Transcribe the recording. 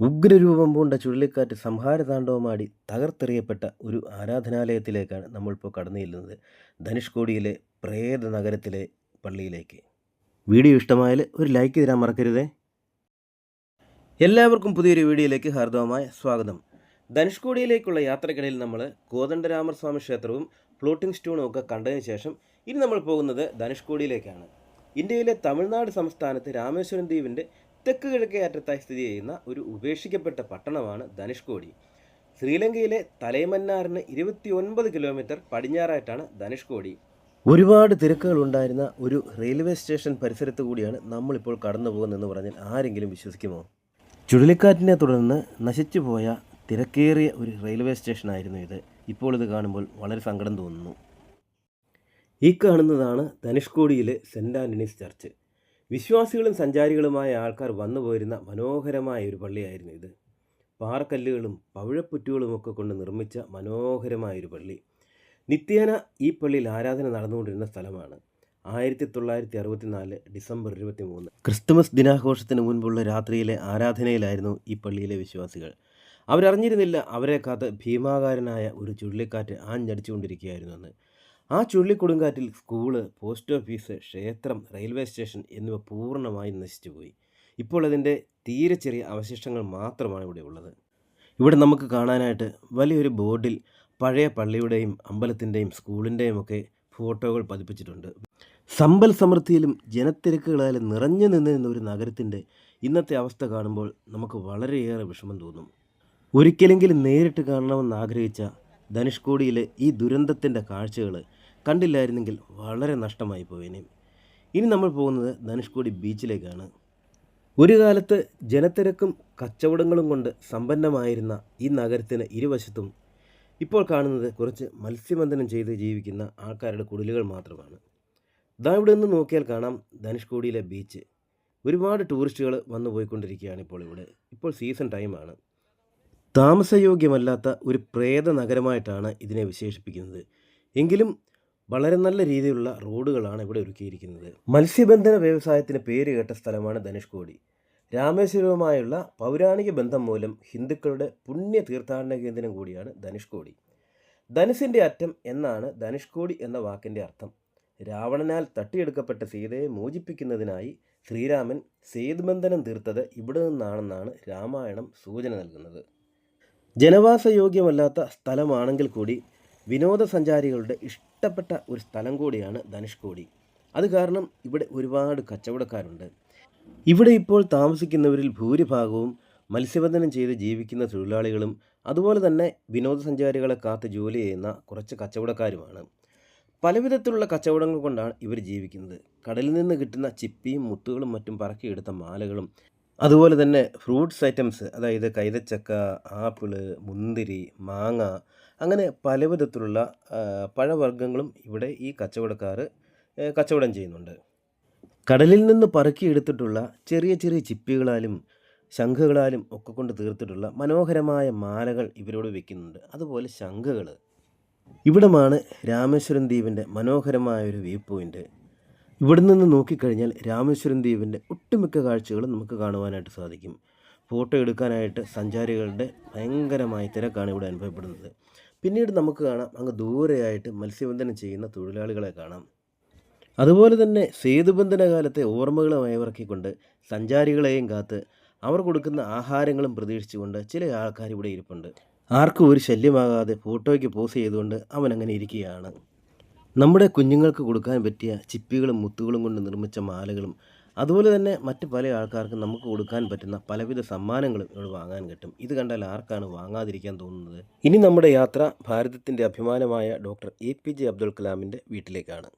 ഉഗ്രരൂപം പൂണ്ട ചുഴലിക്കാറ്റ് സംഹാരതാണ്ഡവമാടി തകർത്തെറിയപ്പെട്ട ഒരു ആരാധനാലയത്തിലേക്കാണ് നമ്മളിപ്പോൾ കടന്നു ചെല്ലുന്നത്. ധനുഷ്കോടിയിലെ പ്രേത നഗരത്തിലെ പള്ളിയിലേക്ക്. വീഡിയോ ഇഷ്ടമായാൽ ഒരു ലൈക്ക് തരാൻ മറക്കരുതേ. എല്ലാവർക്കും പുതിയൊരു വീഡിയോയിലേക്ക് ഹാർദവമായ സ്വാഗതം. ധനുഷ്കോടിയിലേക്കുള്ള യാത്രക്കിടയിൽ നമ്മൾ കോദണ്ഡരാമസ്വാമി ക്ഷേത്രവും ഫ്ലോട്ടിംഗ് സ്റ്റൂണും ഒക്കെ കണ്ടതിന് ശേഷം ഇനി നമ്മൾ പോകുന്നത് ധനുഷ്കോടിയിലേക്കാണ് ഇന്ത്യയിലെ തമിഴ്നാട് സംസ്ഥാനത്ത് രാമേശ്വരം ദ്വീപിന്റെ തെക്ക് കിഴക്കേ അറ്റത്തായി സ്ഥിതി ചെയ്യുന്ന ഒരു ഉപേക്ഷിക്കപ്പെട്ട പട്ടണമാണ് ധനുഷ്കോടി ശ്രീലങ്കയിലെ തലൈമന്നാറിന് ഇരുപത്തി ഒൻപത് കിലോമീറ്റർ പടിഞ്ഞാറായിട്ടാണ് ധനുഷ്കോടി ഒരുപാട് തിരക്കുകൾ ഉണ്ടായിരുന്ന ഒരു റെയിൽവേ സ്റ്റേഷൻ പരിസരത്ത് കൂടിയാണ് നമ്മളിപ്പോൾ കടന്നു പോകുന്നതെന്ന് പറഞ്ഞാൽ ആരെങ്കിലും വിശ്വസിക്കുമോ? ചുഴലിക്കാറ്റിനെ തുടർന്ന് നശിച്ചു പോയ തിരക്കേറിയ ഒരു റെയിൽവേ സ്റ്റേഷനായിരുന്നു ഇത്. ഇപ്പോൾ ഇത് കാണുമ്പോൾ വളരെ സങ്കടം തോന്നുന്നു. ഈ കാണുന്നതാണ് ധനുഷ്കോടിയിലെ സെന്റ് ആന്റണീസ് ചർച്ച്. വിശ്വാസികളും സഞ്ചാരികളുമായ ആൾക്കാർ വന്നു പോയിരുന്ന മനോഹരമായ ഒരു പള്ളിയായിരുന്നു ഇത്. പാറക്കല്ലുകളും പവിഴപ്പുറ്റുകളുമൊക്കെ കൊണ്ട് നിർമ്മിച്ച മനോഹരമായ ഒരു പള്ളി. നിത്യേന ഈ പള്ളിയിൽ ആരാധന നടന്നുകൊണ്ടിരുന്ന സ്ഥലമാണ്. ആയിരത്തി തൊള്ളായിരത്തി അറുപത്തിനാല് ഡിസംബർ ഇരുപത്തി മൂന്ന് ക്രിസ്തുമസ് ദിനാഘോഷത്തിന് മുൻപുള്ള രാത്രിയിലെ ആരാധനയിലായിരുന്നു ഈ പള്ളിയിലെ വിശ്വാസികൾ. അവരറിഞ്ഞിരുന്നില്ല അവരെ കാത്ത് ഭീമാകാരനായ ഒരു ചുഴലിക്കാറ്റ് ആഞ്ഞടിച്ചുകൊണ്ടിരിക്കുകയായിരുന്നു എന്ന് ആ ചുഴലിക്കൊടുങ്കാറ്റിൽ സ്കൂൾ പോസ്റ്റ് ഓഫീസ് ക്ഷേത്രം റെയിൽവേ സ്റ്റേഷൻ എന്നിവ പൂർണമായി പൂർണമായും നശിച്ചുപോയി ഇപ്പോൾ അതിന്റെ തീരെ ചെറിയ അവശിഷ്ടങ്ങൾ മാത്രമാണ് ഇവിടെ ഉള്ളത്. ഇവിടെ നമുക്ക് കാണാനായിട്ട് വലിയൊരു ബോർഡിൽ പഴയ പള്ളിയുടെയും അമ്പലത്തിന്റെയും സ്കൂളിന്റെയും ഒക്കെ ഫോട്ടോകൾ പതിപ്പിച്ചിട്ടുണ്ട്. സമ്പൽ സമൃദ്ധിയിലും ജനത്തിരക്കുകളാലും നിറഞ്ഞു നിന്നിരുന്ന ഒരു നഗരത്തിന്റെ ഇന്നത്തെ അവസ്ഥ കാണുമ്പോൾ നമുക്ക് വളരെയേറെ വിഷമം തോന്നും. ഒരിക്കലെങ്കിലും നേരിട്ട് കാണണമെന്ന് ആഗ്രഹിച്ച ധനുഷ്കോടിയിലെ ഈ ദുരന്തത്തിന്റെ കാഴ്ചകൾ കണ്ടില്ലായിരുന്നെങ്കിൽ വളരെ നഷ്ടമായി പോയേനെ ഇനി നമ്മൾ പോകുന്നത് ധനുഷ്കോടി ബീച്ചിലേക്കാണ്. ഒരു കാലത്ത് ജനത്തിരക്കും കച്ചവടങ്ങളും കൊണ്ട് സമ്പന്നമായിരുന്ന ഈ നഗരത്തിന് ഇരുവശത്തും ഇപ്പോൾ കാണുന്നത് കുറച്ച് മത്സ്യബന്ധനം ചെയ്ത് ജീവിക്കുന്ന ആൾക്കാരുടെ കുടിലുകൾ മാത്രമാണ്. ദാ ഇവിടെ നിന്ന് നോക്കിയാൽ കാണാം ധനുഷ്കോടിയിലെ ബീച്ച്. ഒരുപാട് ടൂറിസ്റ്റുകൾ വന്നു പോയിക്കൊണ്ടിരിക്കുകയാണ് ഇപ്പോൾ ഇവിടെ. ഇപ്പോൾ സീസൺ ടൈമാണ് താമസയോഗ്യമല്ലാത്ത ഒരു പ്രേത നഗരമായിട്ടാണ് ഇതിനെ വിശേഷിപ്പിക്കുന്നത്. എങ്കിലും വളരെ നല്ല രീതിയിലുള്ള റോഡുകളാണ് ഇവിടെ ഒരുക്കിയിരിക്കുന്നത്. മത്സ്യബന്ധന വ്യവസായത്തിന് പേര് കേട്ട സ്ഥലമാണ് ധനുഷ്കോടി രാമേശ്വരവുമായുള്ള പൗരാണിക ബന്ധം മൂലം ഹിന്ദുക്കളുടെ പുണ്യ തീർത്ഥാടന കേന്ദ്രം കൂടിയാണ് ധനുഷ്കോടി ധനുസിന്റെ അറ്റം എന്നാണ് ധനുഷ്കോടി എന്ന വാക്കിന്റെ അർത്ഥം. രാവണനാൽ തട്ടിയെടുക്കപ്പെട്ട സീതയെ മോചിപ്പിക്കുന്നതിനായി ശ്രീരാമൻ സേതുബന്ധനം തീർത്തത് ഇവിടെ നിന്നാണെന്നാണ് രാമായണം സൂചന നൽകുന്നത്. ജനവാസയോഗ്യമല്ലാത്ത സ്ഥലമാണെങ്കിൽ കൂടി വിനോദസഞ്ചാരികളുടെ ഇഷ്ടപ്പെട്ട ഒരു സ്ഥലം കൂടിയാണ് ധനുഷ്കോടി അത് കാരണം ഇവിടെ ഒരുപാട് കച്ചവടക്കാരുണ്ട്. ഇവിടെ ഇപ്പോൾ താമസിക്കുന്നവരിൽ ഭൂരിഭാഗവും മത്സ്യബന്ധനം ചെയ്ത് ജീവിക്കുന്ന തൊഴിലാളികളും അതുപോലെ തന്നെ വിനോദസഞ്ചാരികളെ കാത്ത് ജോലി ചെയ്യുന്ന കുറച്ച് കച്ചവടക്കാരുമാണ്. പലവിധത്തിലുള്ള കച്ചവടങ്ങൾ കൊണ്ടാണ് ഇവർ ജീവിക്കുന്നത്. കടലിൽ നിന്ന് കിട്ടുന്ന ചിപ്പിയും മുത്തുകളും മറ്റും പറക്കിയെടുത്ത മാലകളും അതുപോലെ തന്നെ ഫ്രൂട്ട്സ് ഐറ്റംസ് അതായത് കൈതച്ചക്ക ആപ്പിൾ മുന്തിരി മാങ്ങ അങ്ങനെ പല വിധത്തിലുള്ള പഴവർഗങ്ങളും ഇവിടെ ഈ കച്ചവടക്കാർ കച്ചവടം ചെയ്യുന്നുണ്ട്. കടലിൽ നിന്ന് പറക്കിയെടുത്തിട്ടുള്ള ചെറിയ ചെറിയ ചിപ്പികളാലും ശംഖുകളാലും ഒക്കെ കൊണ്ട് തീർത്തിട്ടുള്ള മനോഹരമായ മാലകൾ ഇവരോട് വെക്കുന്നുണ്ട്. അതുപോലെ ശംഖുകൾ ഇവിടമാണ് രാമേശ്വരം ദ്വീപിന്റെ മനോഹരമായ ഒരു വ്യൂ പോയിന്റ്. ഇവിടെ നിന്ന് നോക്കിക്കഴിഞ്ഞാൽ രാമേശ്വരം ദ്വീപിന്റെ ഒട്ടുമിക്ക കാഴ്ചകളും നമുക്ക് കാണുവാനായിട്ട് സാധിക്കും. ഫോട്ടോ എടുക്കാനായിട്ട് സഞ്ചാരികളുടെ ഭയങ്കരമായ തിരക്കാണ് ഇവിടെ അനുഭവപ്പെടുന്നത്. പിന്നീട് നമുക്ക് കാണാം അങ്ങ് ദൂരെയായിട്ട് മത്സ്യബന്ധനം ചെയ്യുന്ന തൊഴിലാളികളെ കാണാം. അതുപോലെ തന്നെ സേതുബന്ധന കാലത്തെ ഓർമ്മകളെ അയവിറക്കിക്കൊണ്ട് സഞ്ചാരികളെയും കാത്ത് അവർ കൊടുക്കുന്ന ആഹാരങ്ങളും പ്രതീക്ഷിച്ചുകൊണ്ട് ചില ആൾക്കാർ ഇവിടെ ഇരിപ്പുണ്ട്. ആർക്കും ഒരു ശല്യമാകാതെ ഫോട്ടോയ്ക്ക് പോസ് ചെയ്തുകൊണ്ട് അവൻ അങ്ങനെ ഇരിക്കുകയാണ്. നമ്മുടെ കുഞ്ഞുങ്ങൾക്ക് കൊടുക്കാൻ പറ്റിയ ചിപ്പികളും മുത്തുകളും കൊണ്ട് നിർമ്മിച്ച മാലകളും അതുപോലെ തന്നെ മറ്റ് പല ആൾക്കാർക്കും നമുക്ക് കൊടുക്കാൻ പറ്റുന്ന പലവിധ സമ്മാനങ്ങളും ഇവിടെ വാങ്ങാൻ കിട്ടും. ഇത് കണ്ടാൽ ആർക്കാണ് വാങ്ങാതിരിക്കാൻ തോന്നുന്നത്? ഇനി നമ്മുടെ യാത്ര ഭാരതത്തിന്റെ അഭിമാനമായ doctor A P J Abdul കലാമിന്റെ വീട്ടിലേക്കാണ്.